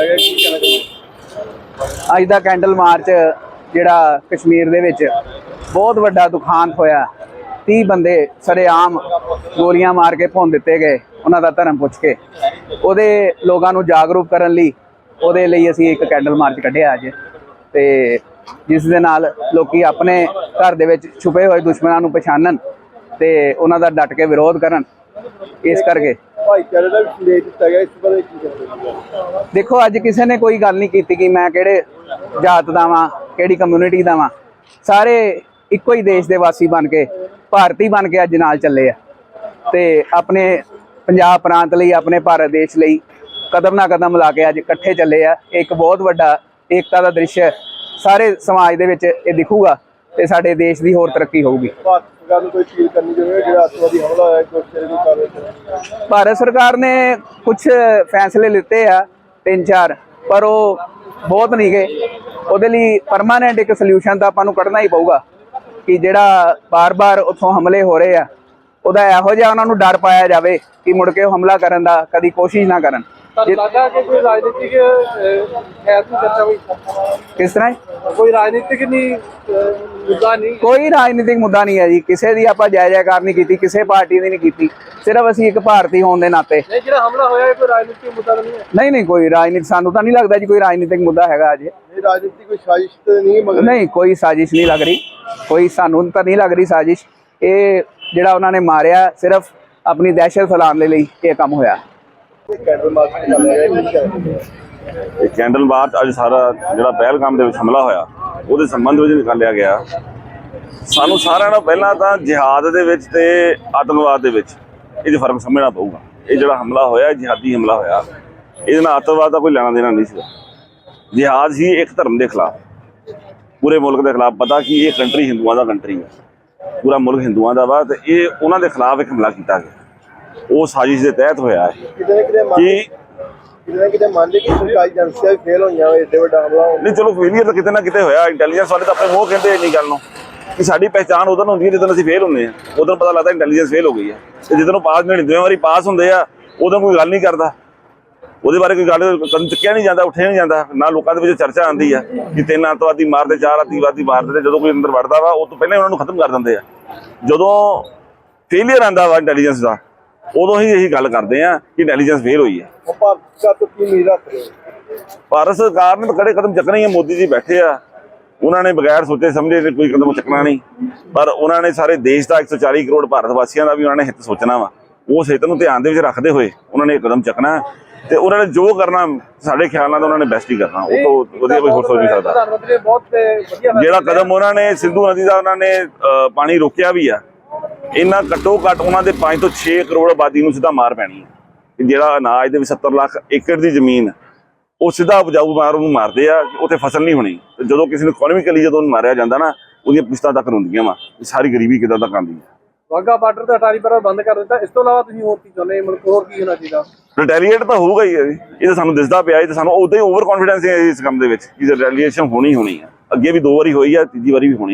ਨਿਕਾਲਿਆ ਗਿਆ ਕੀ ਕਹਿਣਾ ਚਾਹੁੰਦੇ ਅੱਜ ਦਾ ਕੈਂਡਲ ਮਾਰਚ, ਜਿਹੜਾ ਕਸ਼ਮੀਰ ਦੇ ਵਿੱਚ ਬਹੁਤ ਵੱਡਾ ਦੁਖਾਂਤ ਹੋਇਆ। 30 ਬੰਦੇ ਸਰੇਆਮ ਗੋਲੀਆਂ ਮਾਰ ਕੇ ਭੁੰਨ ਦਿੱਤੇ ਗਏ ਉਹਨਾਂ ਦਾ ਧਰਮ ਪੁੱਛ ਕੇ। ਉਹਦੇ ਲੋਕਾਂ ਨੂੰ ਜਾਗਰੂਕ ਕਰਨ ਲਈ ਉਹਦੇ ਲਈ ਅਸੀਂ ਇੱਕ ਕੈਂਡਲ ਮਾਰਚ ਕੱਢਿਆ ਅੱਜ। ਤੇ ਜਿਸ ਦੇ ਨਾਲ ਲੋਕੀ ਆਪਣੇ ਘਰ ਦੇ ਵਿੱਚ ਛੁਪੇ ਹੋਏ ਦੁਸ਼ਮਣਾਂ ਨੂੰ ਪਛਾਣਨ ਤੇ ਉਹਨਾਂ ਦਾ ਡਟ ਕੇ ਵਿਰੋਧ ਕਰਨ। ਇਸ ਕਰਕੇ ਭਾਈਚਾਰੇ ਦਾ ਵੀ ਸੰਦੇਸ਼ ਦਿੱਤਾ ਗਿਆ, ਇਸ ਬਾਰੇ ਕੀ ਕਹਿੰਦੇ ਦੇਖੋ, ਅੱਜ ਕਿਸੇ ਨੇ ਕੋਈ ਗੱਲ ਨਹੀਂ ਕੀਤੀ ਕਿ ਮੈਂ ਕਿਹੜੇ ਜਾਤ ਦਾ ਵਾਂ, ਕਿਹੜੀ ਕਮਿਊਨਿਟੀ ਦਾ ਵਾਂ। ਸਾਰੇ ਇੱਕੋ ਹੀ ਦੇਸ਼ ਦੇ ਵਾਸੀ ਬਣ ਕੇ, ਭਾਰਤੀ ਬਣ ਕੇ ਅੱਜ ਨਾਲ ਚੱਲੇ ਆ। ਤੇ ਆਪਣੇ ਪੰਜਾਬ ਪ੍ਰਾਂਤ ਲਈ, ਆਪਣੇ ਭਾਰਤ ਦੇਸ਼ ਲਈ ਕਦਮ ਨਾ ਕਦਮ ਲਾ ਕੇ ਅੱਜ ਇਕੱਠੇ ਚੱਲੇ ਆ। ਇਹ ਇੱਕ ਬਹੁਤ ਵੱਡਾ ਏਕਤਾ ਦਾ ਦ੍ਰਿਸ਼ ਹੈ ਸਾਰੇ ਸਮਾਜ ਦੇ ਵਿੱਚ ਇਹ ਦਿਖੂਗਾ। ਤੇ ਸਾਡੇ ਦੇਸ਼ ਦੀ ਹੋਰ ਤਰੱਕੀ ਹੋਊਗੀ। ਭਾਰਤ ਸਰਕਾਰ ਨੂੰ ਕੋਈ ਅਪੀਲ ਕਰਨੀ ਚਾਹੁੰਦੇ ਜਿਹੜਾ ਅੱਤਵਾਦੀ ਹਮਲਾ ਹੋਇਆ ਕੋਈ ਸਿਰ ਦੀ ਕਾਰਵਾਈ ਕਰੇ ਭਾਰਤ ਸਰਕਾਰ ਨੇ ਕੁਝ ਫੈਸਲੇ ਲਿੱਤੇ ਆ ਤਿੰਨ ਚਾਰ ਪਰ ਉਹ ਬਹੁਤ ਨਹੀਂ ਗਏ। ਉਹਦੇ ਲਈ ਪਰਮਾਨੈਂਟ ਇੱਕ ਸੋਲੂਸ਼ਨ ਤਾਂ ਆਪਾਂ ਨੂੰ ਕੱਢਣਾ ਹੀ ਪਊਗਾ ਕਿ ਜਿਹੜਾ ਬਾਰ-ਬਾਰ ਉੱਥੋਂ ਹਮਲੇ ਹੋ ਰਹੇ ਆ ਉਹਦਾ ਇਹੋ ਜਿਹਾ ਉਹਨਾਂ ਨੂੰ ਡਰ ਪਾਇਆ ਜਾਵੇ ਕਿ ਮੁੜ ਕੇ ਉਹ ਹਮਲਾ ਕਰਨ ਦਾ ਕਦੀ ਕੋਸ਼ਿਸ਼ ਨਾ ਕਰਨ। ਤੁਹਾਨੂੰ ਲੱਗਾ ਕਿ ਕੋਈ ਰਾਜਨੀਤਿਕ ਖੈਰ ਦੀ ਚਰਚਾ ਹੋਈ? ਕਿਸ ਤਰ੍ਹਾਂ? ਕੋਈ ਰਾਜਨੀਤਿਕ ਨਹੀਂ ਮੁੱਦਾ ਨਹੀਂ। ਕੋਈ ਰਾਜਨੀਤਿਕ ਮੁੱਦਾ ਨਹੀਂ ਹੈ ਜੀ। ਕਿਸੇ ਦੀ ਆਪਾਂ ਜੈ ਜੈਕਾਰ ਨਹੀਂ ਕੀਤੀ ਕਿਸੇ ਪਾਰਟੀ ਦੀ ਨਹੀਂ ਕੀਤੀ। ਸਿਰਫ ਅਸੀਂ ਇੱਕ ਭਾਰਤੀ ਹੋਣ ਦੇ ਨਾਤੇ। ਨਹੀਂ ਜਿਹੜਾ ਹਮਲਾ ਹੋਇਆ ਇਹ ਕੋਈ ਰਾਜਨੀਤਿਕ ਮੁੱਦਾ ਨਹੀਂ ਹੈ? ਨਹੀਂ ਨਹੀਂ ਕੋਈ ਰਾਜਨੀਤਿਕ ਸਾਨੂੰ ਤਾਂ ਨਹੀਂ ਲੱਗਦਾ ਜੀ ਕੋਈ ਰਾਜਨੀਤਿਕ ਮੁੱਦਾ ਹੈਗਾ ਅਜੇ। ਇਹ ਰਾਜਨੀਤਿਕ ਕੋਈ ਸਾਜ਼ਿਸ਼ ਤੇ ਨਹੀਂ ਮਗਰ? ਨਹੀਂ ਕੋਈ ਸਾਜ਼ਿਸ਼ ਨਹੀਂ ਲੱਗ ਰਹੀ। ਕੋਈ ਸਾਨੂੰ ਤਾਂ ਨਹੀਂ ਲੱਗ ਰਹੀ ਸਾਜ਼ਿਸ਼। ਇਹ ਜਿਹੜਾ ਉਹਨਾਂ ਨੇ ਮਾਰਿਆ ਸਿਰਫ ਆਪਣੀ ਦਹਿਸ਼ਤ ਫੈਲਾਉਣ ਦੇ ਲਈ ਇਹ ਕੰਮ ਹੋਇਆ। ਕੈਂਡਲ ਮਾਰਚ ਅੱਜ ਸਾਰਾ ਜਿਹੜਾ ਪਹਿਲਗਾਮ ਦੇ ਵਿੱਚ ਹਮਲਾ ਹੋਇਆ। ਉਹਦੇ ਸੰਬੰਧ ਵਿੱਚ ਨਿਕਾਲਿਆ ਗਿਆ। ਸਾਨੂੰ ਸਾਰਿਆਂ ਨੂੰ ਪਹਿਲਾਂ ਤਾਂ ਜਿਹਾਦ ਦੇ ਵਿੱਚ ਤੇ ਆਤੰਕਵਾਦ ਦੇ ਵਿੱਚ ਇਹ 'ਚ ਫ਼ਰਕ ਸਮਝਣਾ ਪਊਗਾ। ਇਹ ਜਿਹੜਾ ਹਮਲਾ ਹੋਇਆ, ਇਹ ਜਿਹਾਦੀ ਹਮਲਾ ਹੋਇਆ, ਇਹਦੇ ਨਾਲ ਆਤੰਕਵਾਦ ਦਾ ਕੋਈ ਲੈਣਾ ਦੇਣਾ ਨਹੀਂ ਸੀਗਾ। ਜਿਹਾਦ ਸੀ ਇੱਕ ਧਰਮ ਦੇ ਖਿਲਾਫ। ਪੂਰੇ ਮੁਲਕ ਦੇ ਖਿਲਾਫ ਪਤਾ ਕਿ ਇਹ ਕੰਟਰੀ ਹਿੰਦੂਆਂ ਦਾ ਕੰਟਰੀ ਹੈ ਪੂਰਾ ਮੁਲਕ ਹਿੰਦੂਆਂ ਦਾ ਵਾ ਤੇ ਇਹ ਉਹਨਾਂ ਦੇ ਖਿਲਾਫ ਇੱਕ ਹਮਲਾ ਕੀਤਾ ਗਿਆ। ਉਹ ਸਾਜ਼ਿਸ਼ ਦੇ ਤਹਿਤ ਹੋਇਆ ਹੈ ਕਿ ਕਿਤੇ ਨਾ ਕਿਤੇ ਮੰਨ ਕਿ ਕਿ ਸਰਕਾਰੀ ਏਜੰਸੀਆਂ ਵੀ ਫੇਲ ਹੋਈਆਂ ਹੋਏ ਏਡੇ ਵੱਡਾ ਹਮਲਾ ਹੋਣ ਨਹੀਂ, ਚਲੋ ਫੇਲੀਅਰ ਤਾਂ ਕਿਤੇ ਨਾ ਕਿਤੇ ਹੋਇਆ ਇੰਟੈਲੀਜੈਂਸ ਵਾਲੇ ਤਾਂ ਆਪਣੇ ਮੂੰਹ ਕਹਿੰਦੇ ਇੰਨੀ ਗੱਲ ਨੂੰ ਕਿ ਸਾਡੀ ਪਹਿਚਾਣ ਉਦੋਂ ਹੁੰਦੀ ਹੈ ਜਦੋਂ ਅਸੀਂ ਫੇਲ ਹੁੰਦੇ ਆ ਉਦੋਂ ਪਤਾ ਲੱਗਦਾ ਇੰਟੈਲੀਜੈਂਸ ਫੇਲ ਹੋ ਗਈ ਹੈ। ਤੇ ਜਦੋਂ ਪਾਸ ਨੜਿੰਨਵੇਂ ਵਾਰੀ ਪਾਸ ਹੁੰਦੇ ਆ, ਉਦੋਂ ਕੋਈ ਗੱਲ ਨਹੀਂ ਕਰਦਾ। ਉਹਦੇ ਬਾਰੇ ਕੋਈ ਗੱਲ ਕਦਮ ਚੁੱਕਿਆ ਨਹੀਂ ਜਾਂਦਾ, ਉੱਠਿਆ ਨਹੀਂ ਜਾਂਦਾ। ਨਾ ਲੋਕਾਂ ਦੇ ਵਿੱਚ ਚਰਚਾ ਆਉਂਦੀ ਆ ਕਿ ਤਿੰਨ ਅੱਤਵਾਦੀ ਮਾਰਦੇ, ਚਾਰ ਅੱਤਵਾਦੀ ਮਾਰਦੇ ਤੇ ਜਦੋਂ ਕੋਈ ਅੰਦਰ ਵੜਦਾ ਵਾ, ਉਹ ਤੋਂ ਪਹਿਲਾਂ ਉਹਨਾਂ ਨੂੰ ਖਤਮ ਕਰ ਦਿੰਦੇ ਆ। ਜਦੋਂ ਫੇਲੀਅਰ ਆਂਦਾ ਵਾ ਇੰਟੈਲੀਜੈਂਸ ਦਾ ਉਦੋਂ ਹੀ ਇਹੀ ਗੱਲ ਕਰਦੇ ਆ ਕਿ ਇੰਟੈਲੀਜੈਂਸ ਫੇਲ ਹੋਈ ਹੈ। ਭਾਰਤ ਸਰਕਾਰ ਤੋਂ ਕੀ ਉਮੀਦ ਰੱਖ ਰਹੇ ਹੋ? ਭਾਰਤ ਸਰਕਾਰ ਨੇ ਤਾਂ ਖੜੇ ਕਦਮ ਚੱਕਣੇ ਆ ਮੋਦੀ ਜੀ ਬੈਠੇ ਆ। ਉਹਨਾਂ ਨੇ ਬਗੈਰ ਸੋਚੇ ਸਮਝੇ ਤੇ ਕੋਈ ਕਦਮ ਚੱਕਣਾ ਨਹੀਂ। ਪਰ ਉਹਨਾਂ ਨੇ ਸਾਰੇ ਦੇਸ਼ ਦਾ 140 ਕਰੋੜ ਭਾਰਤ ਵਾਸੀਆਂ ਦਾ ਵੀ ਉਹਨਾਂ ਨੇ ਹਿੱਤ ਸੋਚਣਾ ਵਾ। ਉਸ ਹਿੱਤ ਨੂੰ ਧਿਆਨ ਦੇ ਵਿੱਚ ਰੱਖਦੇ ਹੋਏ ਉਹਨਾਂ ਨੇ ਇਹ ਕਦਮ ਚੱਕਣਾ। ਤੇ ਉਹਨਾਂ ਨੇ ਜੋ ਕਰਨਾ ਸਾਡੇ ਖਿਆਲ ਨਾਲ ਉਹਨਾਂ ਨੇ ਬੈਸਟ ਹੀ ਕਰਨਾ। ਉਹ ਤੋਂ ਵਧੀਆ ਕੋਈ ਹੋਰ ਸੋਚ ਨਹੀਂ ਸਕਦਾ। ਜਿਹੜਾ ਕਦਮ ਉਹਨਾਂ ਨੇ ਸਿੰਧੂ ਨਦੀ ਦਾ ਉਹਨਾਂ ਨੇ ਪਾਣੀ ਰੋਕਿਆ ਵੀ ਆ। ਇਹਨਾਂ ਘੱਟੋ ਘੱਟ ਉਹਨਾਂ ਦੇ 5 ਤੋਂ 6 ਕਰੋੜ ਆਬਾਦੀ ਨੂੰ ਸਿੱਧਾ ਮਾਰ ਪੈਣੀ ਹੈ। ਜਿਹੜਾ ਅਨਾਜ ਦੇ ਵਿੱਚ 70 ਲੱਖ ਏਕੜ ਦੀ ਜ਼ਮੀਨ ਉਹ ਸਿੱਧਾ ਉਪਜਾਊ ਮਾਰ ਉਹਨੂੰ ਮਾਰਦੇ ਆ ਉੱਥੇ ਫਸਲ ਨਹੀਂ ਹੋਣੀ। ਤੇ ਜਦੋਂ ਕਿਸੇ ਨੂੰ ਇਕਨੋਮਿਕਲੀ ਜਦੋਂ ਮਾਰਿਆ ਜਾਂਦਾ ਨਾ ਉਹਦੀਆਂ ਪੁਸ਼ਤਾਂ ਤੱਕ ਰੋਂਦੀਆਂ ਵਾ। ਸਾਰੀ ਗਰੀਬੀ ਕਿਦਾਂ ਤੱਕ ਆਉਂਦੀ ਹੈ? ਵਾਗਾ ਬਾਰਡਰ ਤੇ ਅਟਾਰੀ ਪਰ ਬੰਦ ਕਰ ਦਿੱਤਾ। ਇਸ ਤੋਂ ਇਲਾਵਾ ਤੁਸੀਂ ਹੋਰ ਕੀ ਚਾਹੁੰਦੇ ਮੁਲਕ ਹੋਰ ਕੀ ਹੋਣਾ ਚਾਹੀਦਾ ਰਿਟੈਲੀਏਟ ਤਾਂ ਹੋਊਗਾ ਹੀ। ਇਹ ਤਾਂ ਸਾਨੂੰ ਦਿਸਦਾ ਪਿਆ ਇਹ ਤਾਂ ਸਾਨੂੰ ਉਦੋਂ ਹੀ ਓਵਰ ਕੌਨਫੀਡੈਂਸ ਹੈ ਇਸ ਕੰਮ ਦੇ ਵਿੱਚ ਕਿ ਰਿਟੈਲੀਏਸ਼ਨ ਹੋਣੀ ਹੋਣੀ ਹੈ। ਅੱਗੇ ਵੀ ਦੋ ਵਾਰੀ ਹੋਈ ਹੈ ਤੀਜੀ ਵਾਰੀ ਵੀ ਹੋਣੀ।